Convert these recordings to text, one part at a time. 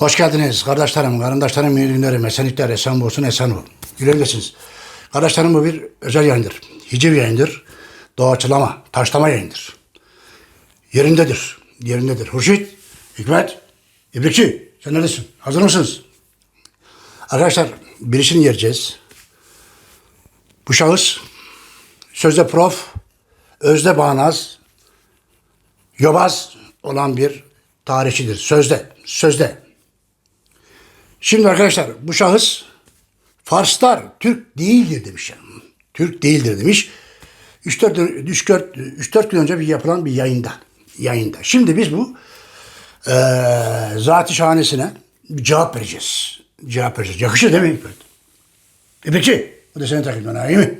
Hoş geldiniz kardeşlerim, karındaşlarım, iyi günlerim, esenlikler, esen olsun, esen ol. Yüreğindesiniz. Kardeşlerim bu bir özel yayındır. Hiciv yayındır. Doğaçlama, taşlama yayındır. Yerindedir, yerindedir. Hurşit, Hikmet, İbrikçi, sen neredesin? Hazır mısınız? Arkadaşlar, birisini yereceğiz. Bu şahıs, sözde prof, özde bağnaz, yobaz olan bir tarihçidir. Sözde, sözde. Şimdi arkadaşlar bu şahıs Farslar Türk değildir demiş. Yani. Türk değildir demiş. 3-4 3-4 3-4 gün önce bir yapılan bir yayında. Yayında. Şimdi biz bu eee zat-ı şahanesine cevap vereceğiz. Cevap vereceğiz. Yakışır değil mi Hikmet? İpekçi. Bu da senin ha iyi mi?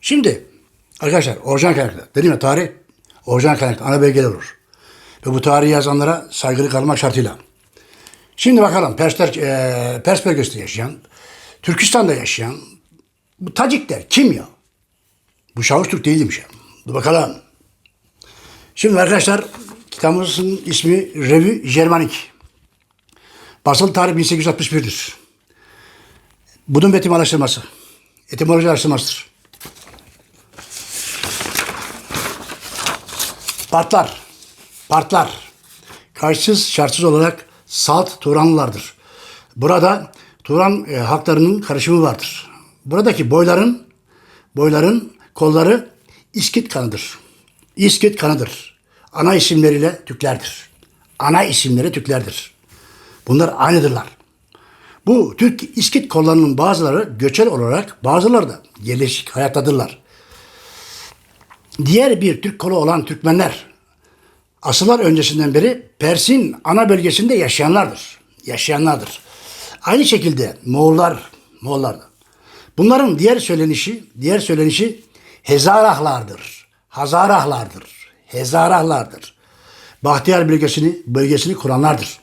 Şimdi arkadaşlar orijinal kaynaklar. Dedim ya tarih orijinal kaynaklar. Ana belgeler olur. Ve bu tarihi yazanlara saygılı kalmak şartıyla. Şimdi bakalım Persler, e, Pers bölgesinde yaşayan, Türkistan'da yaşayan bu Tacikler kim ya? Bu şahıs Türk değilmiş ya. Dur bakalım. Şimdi arkadaşlar kitabımızın ismi Revue Germanik. Basılı tarih 1861'dir. Bunun betim araştırması. Etimoloji araştırmasıdır. Partlar. Partlar. Kayıtsız şartsız olarak Salt Turanlılardır. Burada Turan e, halklarının karışımı vardır. Buradaki boyların boyların kolları İskit kanıdır. İskit kanıdır. Ana isimleriyle Türklerdir. Ana isimleri Türklerdir. Bunlar aynıdırlar. Bu Türk İskit kollarının bazıları göçer olarak bazıları da yerleşik hayattadırlar. Diğer bir Türk kolu olan Türkmenler asırlar öncesinden beri Pers'in ana bölgesinde yaşayanlardır. Yaşayanlardır. Aynı şekilde Moğollar, Moğollar. Bunların diğer söylenişi, diğer söylenişi Hezarahlardır. Hazarahlardır. Hezarahlardır. Bahtiyar bölgesini, bölgesini kuranlardır.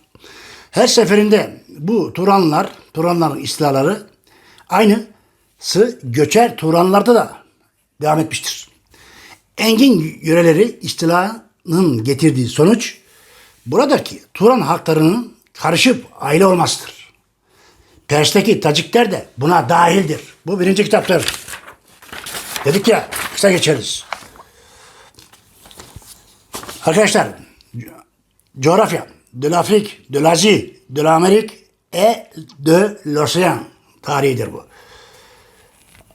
Her seferinde bu Turanlar, Turanların istilaları aynısı göçer Turanlarda da devam etmiştir. Engin yöreleri istilanın getirdiği sonuç buradaki Turan halklarının karışıp aile olmasıdır. Pers'teki Tacikler de buna dahildir. Bu birinci kitaptır. Dedik ya kısa geçeriz. Arkadaşlar coğrafya, de l'Afrique, de l'Asie, de l'Amérique et de l'Océan tarihidir bu.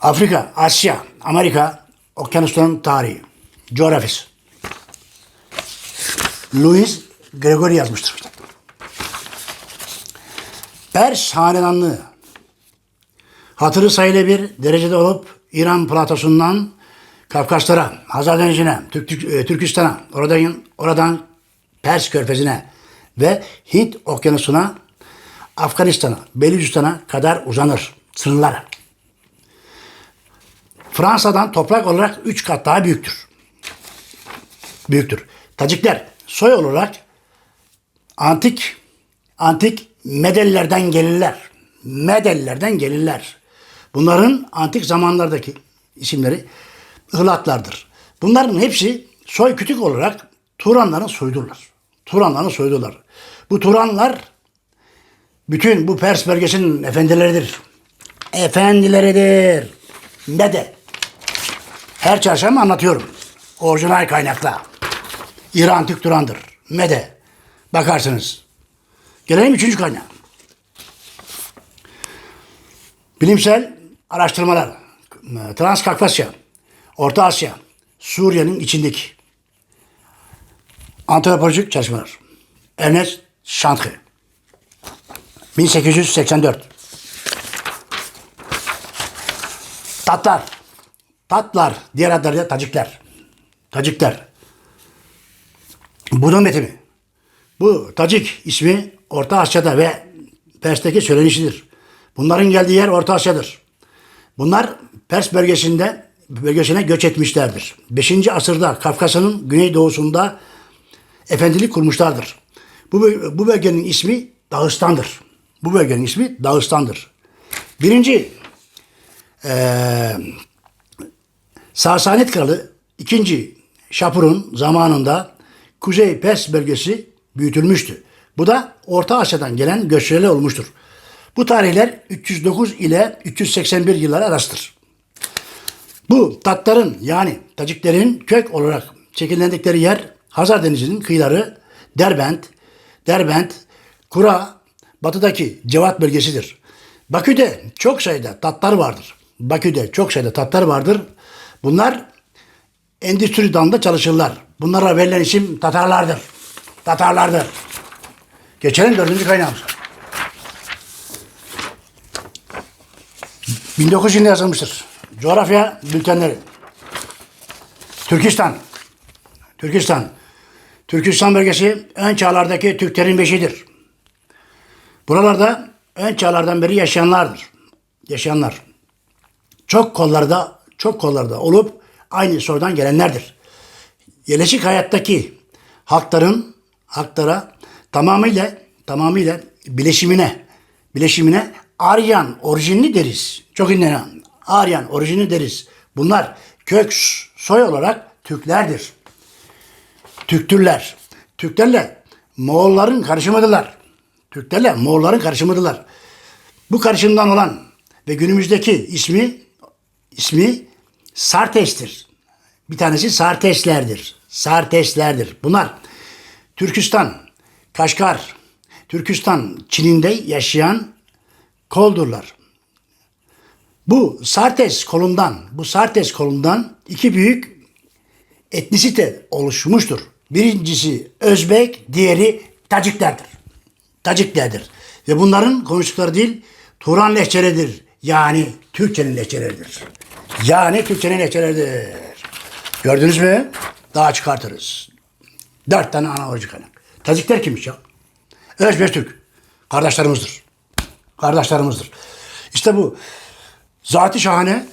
Afrika, Asya, Amerika, okyanusların tarihi, coğrafyası. Louis Gregory yazmıştır. Pers hanedanlığı hatırı sayılı bir derecede olup İran platosundan Kafkaslara, Hazar Denizi'ne, Türk, e, Türkistan'a, oradan, oradan Pers körfezine ve Hint okyanusuna, Afganistan'a, Belucistan'a kadar uzanır sınırlar. Fransa'dan toprak olarak 3 kat daha büyüktür. Büyüktür. Tacikler soy olarak antik antik Medellerden gelirler. Medellerden gelirler. Bunların antik zamanlardaki isimleri Ihlatlardır. Bunların hepsi soy kütük olarak Turanların soyudurlar. Turanların soyudurlar. Bu Turanlar bütün bu Pers bölgesinin efendileridir. Efendileridir. Ne de? Her çarşamba anlatıyorum. Orijinal kaynakla. İran Türk Turan'dır. Mede. Bakarsınız. Gelelim üçüncü kaynağa. Bilimsel araştırmalar. Transkafkasya, Orta Asya, Suriye'nin içindeki antropolojik çalışmalar. Ernest Chantre. 1884. Tatlar. Tatlar. Diğer adlarıyla Tacikler. Tacikler. Bunun metimi. Bu Tacik ismi Orta Asya'da ve Pers'teki söylenişidir. Bunların geldiği yer Orta Asya'dır. Bunlar Pers bölgesinde bölgesine göç etmişlerdir. 5. asırda Kafkasya'nın güneydoğusunda efendilik kurmuşlardır. Bu, bu bölgenin ismi Dağıstan'dır. Bu bölgenin ismi Dağıstan'dır. Birinci eee Sasanet Kralı 2. Şapur'un zamanında Kuzey Pers bölgesi büyütülmüştü. Bu da Orta Asya'dan gelen göçlerle olmuştur. Bu tarihler 309 ile 381 yıllar arasıdır. Bu Tatların yani Taciklerin kök olarak şekillendikleri yer Hazar Denizi'nin kıyıları Derbent, Derbent, Kura, batıdaki Cevat bölgesidir. Bakü'de çok sayıda Tatlar vardır. Bakü'de çok sayıda Tatlar vardır. Bunlar endüstri dalında çalışırlar. Bunlara verilen isim Tatarlardır. Tatarlardır. Geçelim dördüncü kaynağımıza. 1900 yılında yazılmıştır. Coğrafya bültenleri. Türkistan. Türkistan. Türkistan bölgesi ön çağlardaki Türklerin beşidir. Buralarda ön çağlardan beri yaşayanlardır. Yaşayanlar. Çok kollarda, çok kollarda olup aynı soydan gelenlerdir. Yerleşik hayattaki halkların halklara tamamıyla tamamıyla bileşimine bileşimine Aryan orijinli deriz. Çok dinlenen. Aryan orijinli deriz. Bunlar kök soy olarak Türklerdir. Türktürler. Türklerle Moğolların karışımıdırlar. Türklerle Moğolların karışımıdırlar. Bu karışımdan olan ve günümüzdeki ismi ismi Sartes'tir. Bir tanesi Sarteslerdir. Sarteslerdir. Bunlar Türkistan, Kaşgar, Türkistan, Çin'inde yaşayan koldurlar. Bu Sartes kolundan, bu Sartes kolundan iki büyük etnisite oluşmuştur. Birincisi Özbek, diğeri Taciklerdir. Taciklerdir. Ve bunların konuştukları dil Turan lehçeleridir. Yani Türkçenin lehçeleridir. Yani Türkçenin lehçeleridir. Gördünüz mü? Daha çıkartırız. Dört tane ana orucu kaynak. Tacikler kimmiş ya? Özbek Türk. Kardeşlerimizdir. Kardeşlerimizdir. İşte bu zati şahane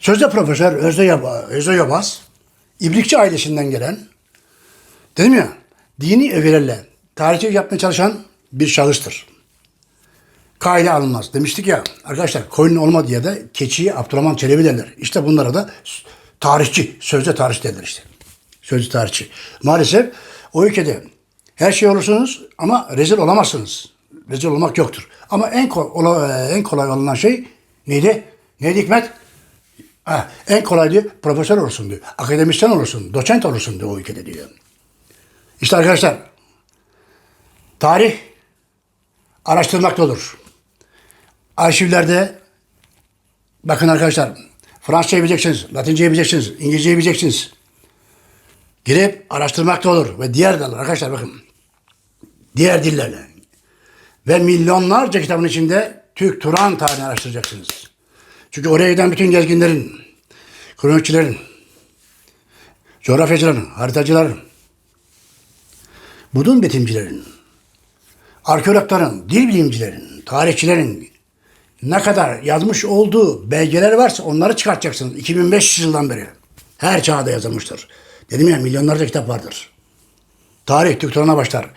sözde profesör Özde, Yaba, Özde Yobaz İbrikçi ailesinden gelen dedim ya dini ögelerle tarihçilik yapmaya çalışan bir şahıstır. Kaile alınmaz. Demiştik ya arkadaşlar koyun olmadığı yerde keçiyi Abdurrahman Çelebi derler. İşte bunlara da tarihçi, sözde tarih derler işte. Sözlü tarihçi. Maalesef o ülkede her şey olursunuz ama rezil olamazsınız. Rezil olmak yoktur. Ama en kolay, en kolay olan şey neydi? Neydi Hikmet? Ha, en kolay diyor profesör olursun diyor. Akademisyen olursun, doçent olursun diyor o ülkede diyor. İşte arkadaşlar tarih araştırmakta olur. Arşivlerde bakın arkadaşlar Fransızca bileceksiniz, Latince bileceksiniz, İngilizce bileceksiniz. Girip araştırmakta olur ve diğer dallar arkadaşlar bakın. Diğer dillerle ve milyonlarca kitabın içinde Türk Turan tarihini araştıracaksınız. Çünkü oraya giden bütün gezginlerin, kronikçilerin, coğrafyacıların, haritacıların, budun betimcilerin, arkeologların, dil bilimcilerin, tarihçilerin ne kadar yazmış olduğu belgeler varsa onları çıkartacaksınız. 2500 yıldan beri. Her çağda yazılmıştır. Dedim ya milyonlarca kitap vardır. Tarih Türk Turan'a başlar.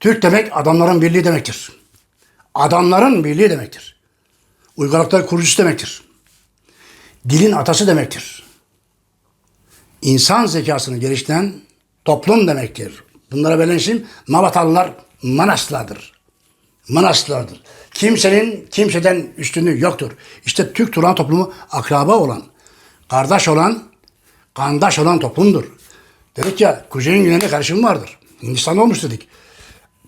Türk demek adamların birliği demektir. Adamların birliği demektir. Uygarlıklar kurucusu demektir. Dilin atası demektir. İnsan zekasını geliştiren toplum demektir. Bunlara verilen isim Mavatalılar Manaslardır. Kimsenin kimseden üstünlüğü yoktur. İşte Türk Turan toplumu akraba olan, kardeş olan, kandaş olan toplumdur. Dedik ya kuzeyin güneyinde karışım vardır. Hindistan olmuş dedik.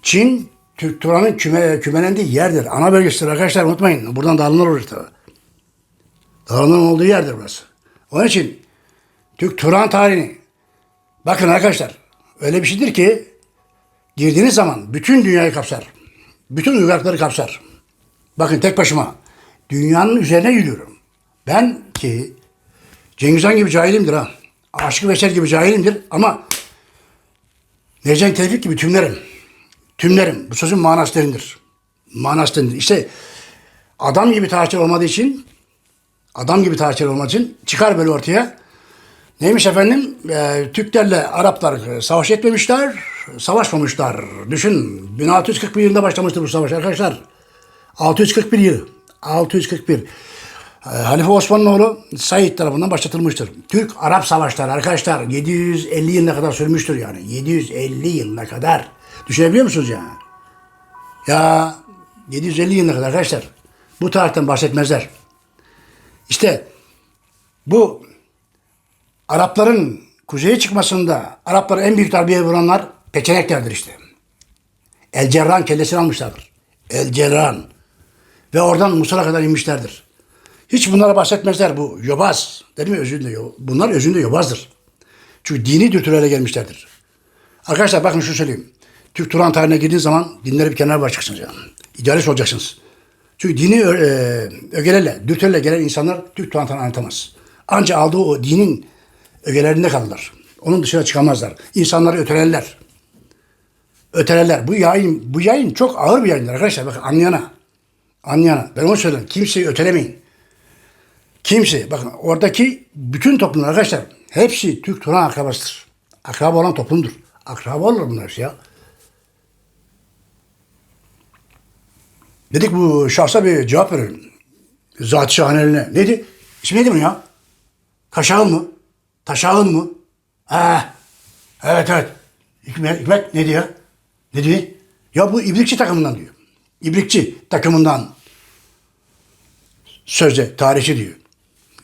Çin Türk Turan'ın küme, kümelendiği yerdir. Ana bölgesidir arkadaşlar unutmayın. Buradan dağılımlar olur tabi. Dağılımların olduğu yerdir burası. Onun için Türk Turan tarihini bakın arkadaşlar öyle bir şeydir ki girdiğiniz zaman bütün dünyayı kapsar. Bütün uygarlıkları kapsar. Bakın tek başıma dünyanın üzerine yürüyorum. Ben ki Cengiz Han gibi cahilimdir ha. Aşık Veysel gibi cahilimdir ama Necen Tevfik gibi tümlerim. Tümlerim. Bu sözün manası derindir. Manası derindir. İşte adam gibi tarihçiler olmadığı için adam gibi tarihçiler olmadığı için çıkar böyle ortaya. Neymiş efendim? Ee, Türklerle Araplar savaş etmemişler, savaşmamışlar. Düşün 1641 yılında başlamıştır bu savaş arkadaşlar. 641 yıl. 641. Ee, Halife Osmanoğlu Said tarafından başlatılmıştır. Türk-Arap savaşları arkadaşlar 750 yılına kadar sürmüştür yani. 750 yılına kadar. Düşünebiliyor musunuz yani? Ya 750 yılına kadar arkadaşlar bu tarihten bahsetmezler. İşte bu Arapların kuzeye çıkmasında Araplara en büyük darbeyi vuranlar peçeneklerdir işte. El Cerran kellesini almışlardır. El Cerran. Ve oradan Musul'a kadar inmişlerdir. Hiç bunlara bahsetmezler. Bu yobaz. Dedim ya özünde yo- Bunlar özünde yobazdır. Çünkü dini dürtülerle gelmişlerdir. Arkadaşlar bakın şunu söyleyeyim. Türk Turan tarihine girdiğiniz zaman dinleri bir kenara bırakacaksınız yani. İdealist olacaksınız. Çünkü dini e, ögelerle, dürtülerle gelen insanlar Türk Turan tarihini anlatamaz. Ancak aldığı o dinin ögelerinde kalırlar. Onun dışına çıkamazlar. İnsanları ötelerler. Ötelerler. Bu yayın, bu yayın çok ağır bir yayındır arkadaşlar. Bakın anlayana. Anlayana. Ben onu söylüyorum. Kimseyi ötelemeyin. Kimse, bakın oradaki bütün toplumlar arkadaşlar hepsi Türk Turan akrabasıdır. Akraba olan toplumdur. Akraba olur bunlar ya. Dedik bu şahsa bir cevap verelim. Zat-ı şahaneline. Neydi? İsmi neydi bunun ya? Kaşağın mı? Taşağın mı? Ha. Evet evet. Hikmet, Hikmet ne diyor? Ne diyor? Ya bu ibrikçi takımından diyor. İbrikçi takımından. Sözde tarihçi diyor.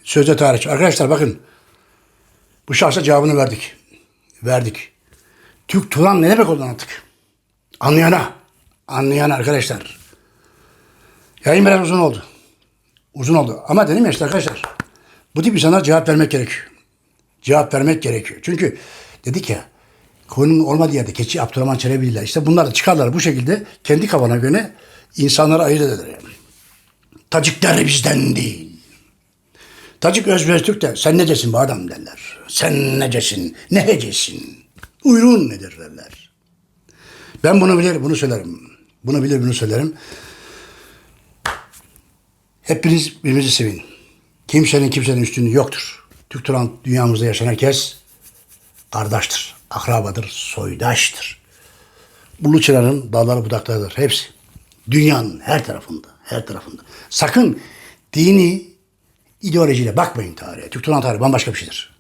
Sözde tarihçi. Arkadaşlar bakın. Bu şahsa cevabını verdik. Verdik. Türk Turan ne demek olduğunu anlattık. Anlayana. Anlayana arkadaşlar. Yayın biraz uzun oldu. Uzun oldu. Ama dedim ya işte arkadaşlar. Bu tip insanlara cevap vermek gerekiyor. Cevap vermek gerekiyor. Çünkü dedik ya konunun olmadığı yerde keçi Abdurrahman Çelebi'yle işte bunlar da çıkarlar bu şekilde kendi kafana göre insanları ayırt. Yani. Tacikler bizden değil. Tacik Özbek Türk de sen necesin bu adam derler. Sen necesin, ne hecesin, uyruğun nedir derler. Ben bunu bilir, bunu söylerim. Bunu bilir, bunu söylerim. Hepiniz birbirinizi sevin. Kimsenin kimsenin üstünlüğü yoktur. Türk Turan dünyamızda yaşayan herkes kardeştir, akrabadır, soydaştır. Ulu çınarın dalları budaklarıdır. Hepsi. Dünyanın her tarafında. Her tarafında. Sakın dini ideolojiyle bakmayın tarihe. Türk Turan tarihi bambaşka bir şeydir.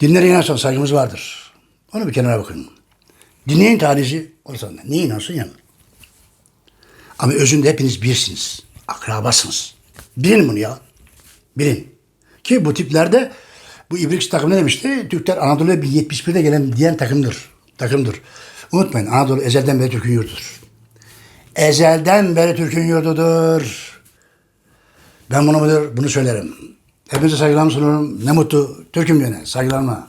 Dinlere inanırsan saygımız vardır. Onu bir kenara bakın. Dinleyin tarihi olursa ne inansın yani. Ama özünde hepiniz birsiniz. Akrabasınız. Bilin bunu ya. Bilin. Ki bu tiplerde bu İbrikçi takım ne demişti? Türkler Anadolu'ya 1071'de gelen diyen takımdır. Takımdır. Unutmayın Anadolu ezelden beri Türk'ün yurdudur. Ezelden beri Türk'ün yurdudur. Ben bunu bunu söylerim. Hepinize saygılarımı sunuyorum. Ne mutlu Türk'üm yine. Saygılarımla.